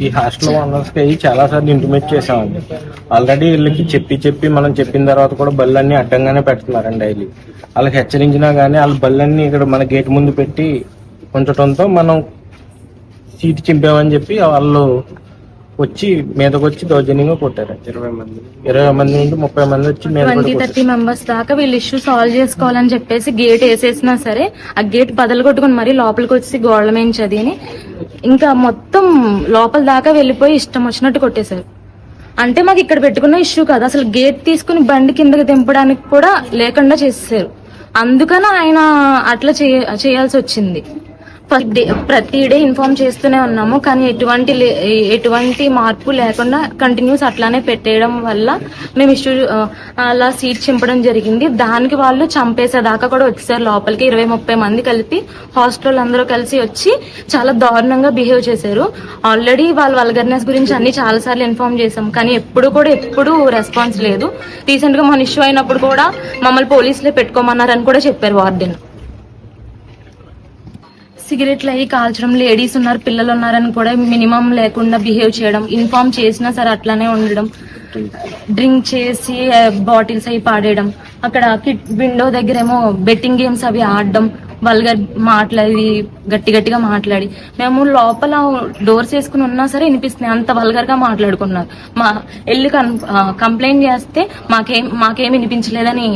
ఈ హాస్టల్ ఓనర్స్కి చాలా సార్లు ఇంటిమేట్ చేసామండి ఆల్రెడీ వీళ్ళకి చెప్పి చెప్పి మనం చెప్పిన తర్వాత కూడా బళ్ళన్నీ అడ్డంగానే పెడుతున్నారండి డైలీ. వాళ్ళకి హెచ్చరించినా గానీ వాళ్ళ బళ్ళన్నీ ఇక్కడ మన గేట్ ముందు పెట్టి ఉంచడంతో మనం సీట్ చింపామని చెప్పి వాళ్ళు వచ్చి మీదకి వచ్చి దౌర్జన్యంగా కొట్టారు ఇరవై మంది. ఇరవై మంది నుండి ముప్పై మంది వచ్చి ట్వంటీ థర్టీ మెంబర్స్ దాకా వీళ్ళు ఇష్యూ సాల్వ్ చేసుకోవాలని చెప్పేసి గేట్ వేసేసినా సరే ఆ గేట్ బదలు కొట్టుకుని మరీ లోపలికి వచ్చి గోడల మీద చదివి ఇంకా మొత్తం లోపల దాకా వెళ్ళిపోయి ఇష్టం వచ్చినట్టు కొట్టేశారు. అంటే మాకు ఇక్కడ పెట్టుకున్న ఇష్యూ కాదు. అసలు గేట్ తీసుకుని బండి కిందకి దింపడానికి కూడా లేకుండా చేసేసారు అందుకని ఆయన అట్లా చేయ- చేయాల్సి వచ్చింది. ప్రతి డే ఇన్ఫార్మ్ చేస్తూనే ఉన్నాము కానీ ఎటువంటి లే- ఎటువంటి మార్పు లేకుండా కంటిన్యూస్ అట్లానే పెట్టేయడం వల్ల మేము ఇష్యూ అలా సీట్ చింపడం జరిగింది. దానికి వాళ్ళు చంపేసేదాకా కూడా వచ్చేసారు లోపలికి. ఇరవై ముప్పై మంది కలిపి హాస్టల్ అందరూ కలిసి వచ్చి చాలా దారుణంగా బిహేవ్ చేశారు. ఆల్రెడీ వాళ్ళ వల్గర్నెస్ గురించి అన్ని చాలా సార్లు ఇన్ఫార్మ్ చేశాం కానీ ఎప్పుడు కూడా ఎప్పుడు రెస్పాన్స్ లేదు. రీసెంట్గా మన ఇష్యూ అయినప్పుడు కూడా మమ్మల్ని పోలీసులే పెట్టుకోమన్నారని కూడా చెప్పారు వార్డెన్. సిగరెట్లు అవి కాల్చడం లేడీస్ ఉన్నారు పిల్లలు ఉన్నారని కూడా మినిమం లేకుండా బిహేవ్ చేయడం ఇన్ఫార్మ్ చేసినా సరే అట్లానే ఉండడం డ్రింక్ చేసి బాటిల్స్ అవి పాడేయడం అక్కడ కిట్ విండో దగ్గర ఏమో బెట్టింగ్ గేమ్స్ అవి ఆడడం వల్గర్ మాట్లాడి గట్టి గట్టిగా మాట్లాడి. మేము లోపల డోర్స్ వేసుకుని ఉన్నా సరే వినిపిస్తుంది అంత వల్గర్గా మాట్లాడుకున్నారు. మా వెళ్ళి కంప్లైంట్ చేస్తే మాకేం మాకేం వినిపించలేదని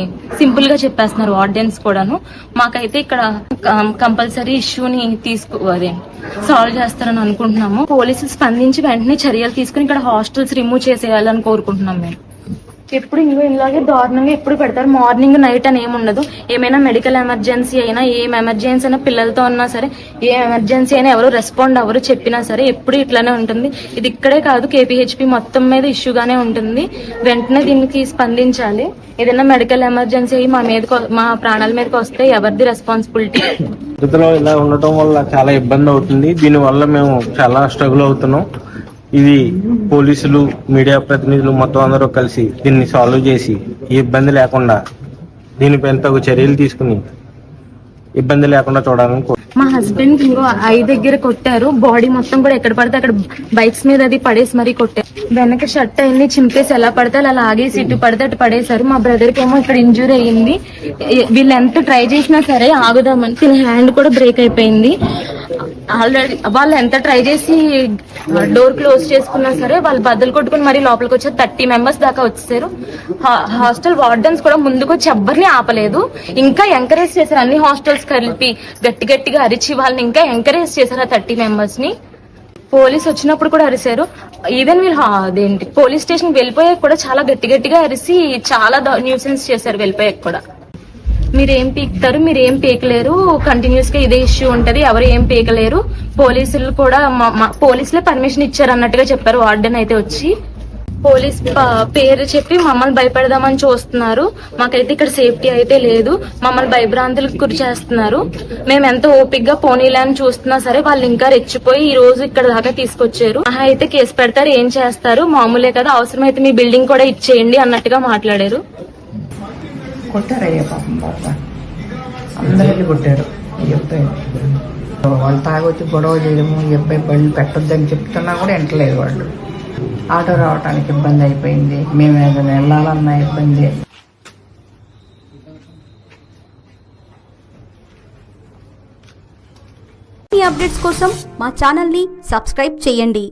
సింపుల్గా చెప్పేస్తున్నారు ఆడియన్స్ కూడాను. మాకైతే ఇక్కడ కంపల్సరీ ఇష్యూని తీసుకు అదే సాల్వ్ చేస్తారని అనుకుంటున్నాము. పోలీసులు స్పందించి వెంటనే చర్యలు తీసుకుని ఇక్కడ హాస్టల్స్ రిమూవ్ చేసేయాలని కోరుకుంటున్నాం మేము. ఎప్పుడు ఇంకో ఇలాగే దారుణంగా ఎప్పుడు పెడతారు? మార్నింగ్ నైట్ అని ఏముండదు ఏమైనా మెడికల్ ఎమర్జెన్సీ అయినా ఏం ఎమర్జెన్సీ అయినా పిల్లలతో ఉన్నా సరే ఏ ఎమర్జెన్సీ అయినా ఎవరు రెస్పాండ్ ఎవరు చెప్పినా సరే ఎప్పుడు ఇట్లానే ఉంటుంది. ఇది ఇక్కడే కాదు కేపీహెచ్పి మొత్తం మీద ఇష్యూగానే ఉంటుంది. వెంటనే దీనికి స్పందించాలి. ఏదైనా మెడికల్ ఎమర్జెన్సీ అయ్యి మా మీదకి మా ప్రాణాల మీదకి వస్తే ఎవరిది రెస్పాన్సిబిలిటీ ఇలా ఉండటం వల్ల చాలా ఇబ్బంది అవుతుంది. దీని వల్ల మేము చాలా స్ట్రగుల్ అవుతున్నాం. ఇది పోలీసులు మీడియా ప్రతినిధులు మొత్తం అందరూ కలిసి దీన్ని సాల్వ్ చేసి ఏ ఇబ్బంది లేకుండా దీనిపైన తగు చర్యలు తీసుకుని ఇబ్బంది లేకుండా చూడాలని హస్బెండ్ ఇంకో ఐ దగ్గర కొట్టారు. బాడీ మొత్తం కూడా ఎక్కడ పడితే అక్కడ బైక్స్ మీద అది పడేసి మరీ కొట్టారు. వెనక షర్ట్ అన్ని చింపేసి ఎలా పడితే అలా ఆగేసి ఇటు పడితే అటు పడేశారు. మా బ్రదర్కి ఏమో ఇక్కడ ఇంజూరీ అయ్యింది. వీళ్ళు ఎంత ట్రై చేసినా సరే ఆగుదామని తిన హ్యాండ్ కూడా బ్రేక్ అయిపోయింది. ఆల్రెడీ వాళ్ళు ఎంత ట్రై చేసి డోర్ క్లోజ్ చేసుకున్నా సరే వాళ్ళు బద్దలు కొట్టుకుని మరీ లోపలికి వచ్చారు థర్టీ మెంబర్స్ దాకా వచ్చేసారు. హా- హాస్టల్ వార్డెన్స్ కూడా ముందుకు వచ్చి ఎవ్వరిని ఆపలేదు. ఇంకా ఎంకరేజ్ చేశారు. అన్ని హాస్టల్స్ కలిపి గట్టి గట్టిగా అరిచి వాళ్ళని ఇంకా ఎంకరేజ్ చేశారు ఆ థర్టీ మెంబర్స్ని. పోలీస్ వచ్చినప్పుడు కూడా అరిశారు. ఈవెన్ వీళ్ళు అదేంటి పోలీస్ స్టేషన్ వెళ్ళిపోయాక కూడా చాలా గట్టి గట్టిగా అరిసి చాలా న్యూసెన్స్ చేశారు వెళ్ళిపోయాక కూడా. మీరు ఏం పీకుతారు మీరు ఏం పీకలేరు కంటిన్యూస్గా ఇదే ఇష్యూ ఉంటది ఎవరు ఏం పీకలేరు. పోలీసులు కూడా మా- పోలీసులే పర్మిషన్ ఇచ్చారు అన్నట్టుగా చెప్పారు వార్డెన్ అయితే వచ్చి. పోలీస్ పేరు చెప్పి మమ్మల్ని భయపెడదామని చూస్తున్నారు. మాకైతే ఇక్కడ సేఫ్టీ అయితే లేదు. మమ్మల్ని భయభ్రాంతులకు గురి చేస్తున్నారు. మేము ఎంత ఓపిక్గా పోనీలే అని చూస్తున్నా సరే వాళ్ళు ఇంకా రెచ్చిపోయి ఈ రోజు ఇక్కడ దాకా తీసుకొచ్చారు. ఆహా అయితే కేసు పెడతారు ఏం చేస్తారు? మామూలే కదా అవసరమైతే మీ బిల్డింగ్ కూడా ఇచ్చేయండి అన్నట్టుగా మాట్లాడారు. కొట్టారయ్యా పాపం బాబా. అందరికీ కొట్టారు. వాళ్ళు తాగొచ్చి గొడవ చేయడము ఈ అబ్బాయి బళ్ళు పెట్టొద్దని చెప్తున్నా కూడా ఎంటలేదు వాళ్ళు. ఆటో రావడానికి ఇబ్బంది అయిపోయింది. మేము ఏదైనా వెళ్ళాలన్నా ఇబ్బంది. అప్డేట్స్ కోసం మా ఛానల్ని సబ్స్క్రైబ్ చేయండి.